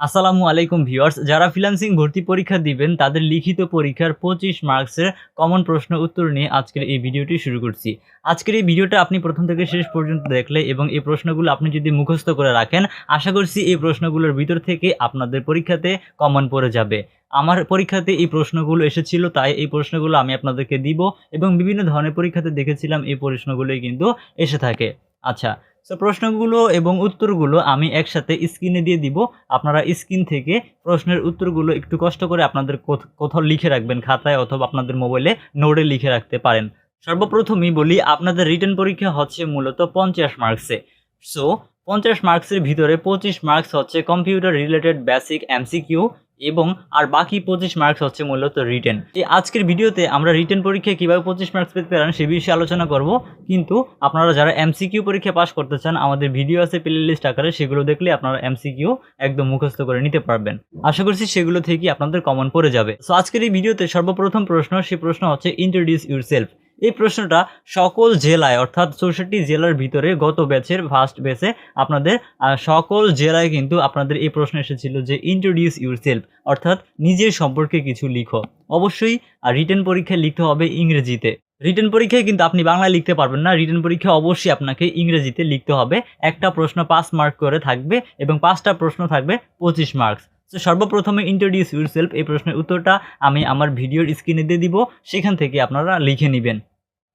আসসালামু আলাইকুম ভিউয়ার্স, যারা ফ্রিল্যান্সিং ভর্তি পরীক্ষা দিবেন, তাদের লিখিত পরীক্ষার পঁচিশ মার্কসের কমন প্রশ্ন উত্তর নিয়ে আজকের এই ভিডিওটি শুরু করছি। আজকের এই ভিডিওটা আপনি প্রথম থেকে শেষ পর্যন্ত দেখলে এবং এই প্রশ্নগুলো আপনি যদি মুখস্থ করে রাখেন, আশা করছি এই প্রশ্নগুলোর ভিতর থেকে আপনাদের পরীক্ষাতে কমন পড়ে যাবে। আমার পরীক্ষাতে এই প্রশ্নগুলো এসেছিল, তাই এই প্রশ্নগুলো আমি আপনাদেরকে দিব এবং বিভিন্ন ধরনের পরীক্ষাতে দেখেছিলাম, এই প্রশ্নগুলোই কিন্তু এসে থাকে। আচ্ছা সো প্রশ্নগুলো এবং উত্তরগুলো আমি একসাথে স্ক্রিনে দিয়ে দিব। আপনারা স্ক্রিন থেকে প্রশ্নের উত্তরগুলো একটু কষ্ট করে আপনাদের কোথ- কোথাও লিখে রাখবেন, খাতায় অথবা আপনাদের মোবাইলে নোটে লিখে রাখতে পারেন। সর্বপ্রথমই বলি, আপনাদের রিটার্ন পরীক্ষা হচ্ছে মূলত পঞ্চাশ মার্কসে সো পঞ্চাশ মার্কসের ভিতরে পঁচিশ মার্কস হচ্ছে কম্পিউটার রিলেটেড বেসিক এমসিকিউ এবং আর বাকি পঁচিশ মার্কস হচ্ছে মূলত রিটেন এই আজকের ভিডিওতে আমরা রিটেন পরীক্ষায় কীভাবে পঁচিশ মার্কস পেতে পারেন সে বিষয়ে আলোচনা করব। কিন্তু আপনারা যারা এমসিকিউ পরীক্ষা পাস করতে চান, আমাদের ভিডিও আছে প্লে লিস্ট আকারে, সেগুলো দেখলে আপনারা এমসিকিউ একদম মুখস্থ করে নিতে পারবেন। আশা করছি সেগুলো থেকে আপনাদের কমন পড়ে যাবে। সো আজকের এই ভিডিওতে সর্বপ্রথম প্রশ্ন সেই প্রশ্ন হচ্ছে ইন্ট্রোডিউস ইউর সেলফ এই প্রশ্নটা সকল জেলায়, অর্থাৎ চৌষট্টি জেলার ভিতরে গত ব্যাচের ফার্স্ট ব্যাচে আপনাদের সকল জেলায় কিন্তু আপনাদের এই প্রশ্ন এসেছিল যে ইন্ট্রোডিউস ইউর সেলফ অর্থাৎ নিজের সম্পর্কে কিছু লিখো। অবশ্যই রিটার্ন পরীক্ষায় লিখতে হবে ইংরেজিতে। রিটেন পরীক্ষায় কিন্তু আপনি বাংলায় লিখতে পারবেন না রিটেন পরীক্ষা অবশ্যই আপনাকে ইংরেজিতে লিখতে হবে। একটা প্রশ্ন পাঁচ মার্ক করে থাকবে এবং পাঁচটা প্রশ্ন থাকবে পঁচিশ মার্কস তো সর্বপ্রথমে ইন্ট্রোডিউস ইউর সেলফ এই প্রশ্নের উত্তরটা আমি আমার ভিডিওর স্ক্রিনে দিয়ে দিব, সেখান থেকে আপনারা লিখে নেবেন।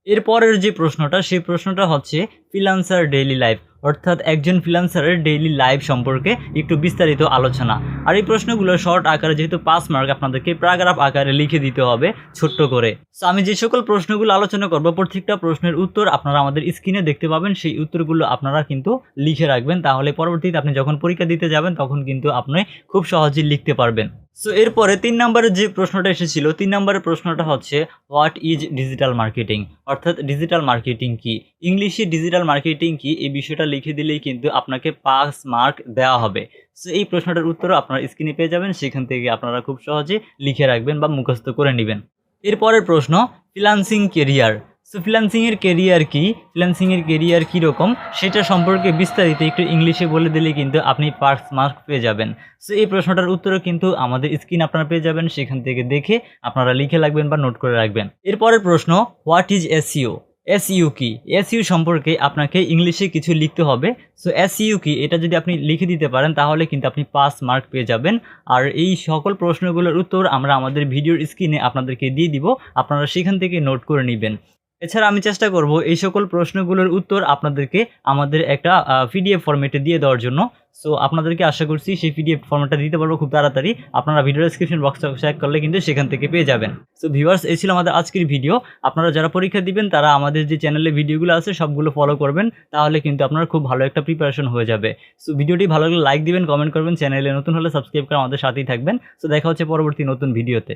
এরপরের যে প্রশ্নটা, সেই প্রশ্নটা হচ্ছে ফ্রিলান্সার ডেইলি লাইফ অর্থাৎ একজন ফ্রিলান্সারের ডেইলি লাইফ সম্পর্কে একটু বিস্তারিত আলোচনা। আর এই প্রশ্নগুলো শর্ট আকারে যেহেতু পাঁচ মার্ক আপনাদেরকে প্যারাগ্রাফ আকারে লিখে দিতে হবে ছোট্ট করে। সো আমি যে সকল প্রশ্নগুলো আলোচনা করব, প্রত্যেকটা প্রশ্নের উত্তর আপনারা আমাদের স্ক্রিনে দেখতে পাবেন। সেই উত্তরগুলো আপনারা কিন্তু লিখে রাখবেন। তাহলে পরবর্তীতে আপনি যখন পরীক্ষা দিতে যাবেন, তখন কিন্তু আপনি খুব সহজেই লিখতে পারবেন। সো এরপরে তিন নম্বরের যে প্রশ্নটা এসেছিল, তিন নম্বরের প্রশ্নটা হচ্ছে হোয়াট ইজ ডিজিটাল মার্কেটিং অর্থাৎ ডিজিটাল মার্কেটিং কি? ইংলিশে ডিজিটাল মার্কেটিং কি? এই বিষয়টা লিখে দিলেই কিন্তু আপনাকে পাস মার্ক দেওয়া হবে। সো এই প্রশ্নটার উত্তরও আপনারা স্ক্রিনে পেয়ে যাবেন, সেখান থেকে আপনারা খুব সহজে লিখে রাখবেন বা মুখস্থ করে নেবেন। এরপরের প্রশ্ন ফ্রিলান্সিং কেরিয়ার সো ফ্রিলান্সিংয়ের কেরিয়ার কি? ফ্রিলান্সিংয়ের কেরিয়ার কীরকম? সেটা সম্পর্কে বিস্তারিত একটু ইংলিশে বলে দিলে কিন্তু আপনি পাস মার্ক পেয়ে যাবেন। সো এই প্রশ্নটার উত্তরও কিন্তু আমাদের স্ক্রিন আপনারা পেয়ে যাবেন। সেখান থেকে দেখে আপনারা লিখে রাখবেন বা নোট করে রাখবেন। এরপরের প্রশ্ন হোয়াট ইজ এসইও এসইউ কি? এসইউ সম্পর্কে আপনাকে ইংলিশে কিছু লিখতে হবে। সো এসইউ কি? এটা যদি আপনি লিখে দিতে পারেন, তাহলে কিন্তু আপনি পাস মার্ক পেয়ে যাবেন। আর এই সকল প্রশ্নগুলোর উত্তর আমরা আমাদের ভিডিওর স্ক্রিনে আপনাদেরকে দিয়ে দিব। আপনারা সেখান থেকে নোট করে নেবেন। এছাড়া আমি চেষ্টা করব এই সকল প্রশ্নগুলোর উত্তর আপনাদেরকে আমাদের একটা পিডিএফ ফরম্যাটে দিয়ে দেওয়ার জন্য। সো আপনাদেরকে আশা করছি সেই পিডিএফ ফর্মেটটা দিতে পারব খুব তাড়াতাড়ি। আপনারা ভিডিও ডিসক্রিপশন বক্সটা চেক করলে কিন্তু সেখান থেকে পেয়ে যাবেন। সো ভিউয়ার্স এই ছিল আমাদের আজকের ভিডিও আপনারা যারা পরীক্ষা দিবেন, তারা আমাদের যে চ্যানেলে ভিডিওগুলো আছে, সবগুলো ফলো করবেন, তাহলে কিন্তু আপনার খুব ভালো একটা প্রিপারেশন হয়ে যাবে। সো ভিডিওটি ভালো লাগলে লাইক দিবেন কমেন্ট করবেন চ্যানেলে নতুন হলে সাবস্ক্রাইব করে আমাদের সাথেই থাকবেন। সো দেখা হচ্ছে পরবর্তী নতুন ভিডিওতে